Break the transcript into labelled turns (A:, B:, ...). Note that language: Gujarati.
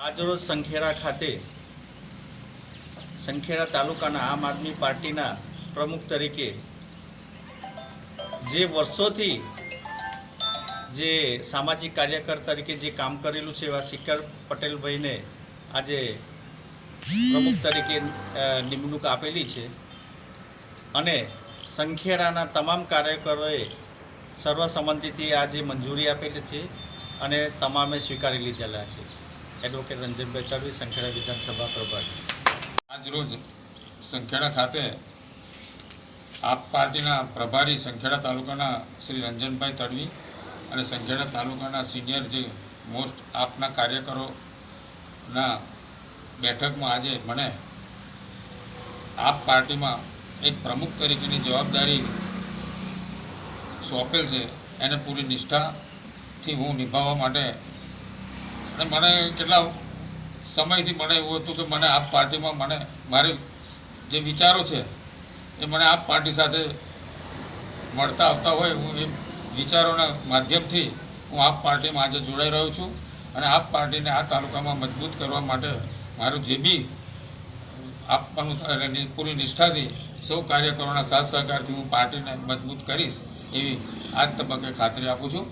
A: આજરોજ સંખેડા ખાતે સંખેડા તાલુકાના આમ આદમી પાર્ટીના પ્રમુખ તરીકે જે વર્ષોથી જે સામાજિક કાર્યકર તરીકે જે કામ કરેલું છે એવા શિખર પટેલભાઈને આજે પ્રમુખ તરીકે નિમણૂક આપેલી છે. અને સંખેડાના તમામ કાર્યકરોએ સર્વસંમતિથી આજે મંજૂરી આપેલી છે અને તમામે સ્વીકારી લીધેલા છે. એડવોકેટ રંજનભાઈ તડવી સંખેડા વિધાનસભા પ્રભારી.
B: આજરોજ સંખેડા ખાતે આપ પાર્ટીના પ્રભારી સંખેડા તાલુકાના શ્રી રંજનભાઈ તડવી અને સંખેડા તાલુકાના સિનિયર જે મોસ્ટ આપના કાર્યકરોના બેઠકમાં આજે મને આપ પાર્ટીમાં એક પ્રમુખ તરીકેની જવાબદારી સોંપેલ છે. એને પૂરી નિષ્ઠાથી હું નિભાવવા માટે અને મને કેટલા સમયથી મને એવું હતું કે મને આપ પાર્ટીમાં મને, મારે જે વિચારો છે, એ મને આપ પાર્ટી સાથે મળતા આવતા હોય હું એ વિચારોના માધ્યમથી હું આપ પાર્ટીમાં આજે જોડાઈ રહ્યો છું અને આપ પાર્ટીને આ તાલુકામાં મજબૂત કરવા માટે મારું જે બી આપવાનું અને પૂરી નિષ્ઠાથી સૌ કાર્યકરોના સાથ સહકારથી હું પાર્ટીને મજબૂત કરીશ એવી આ તબક્કે ખાતરી આપું છું.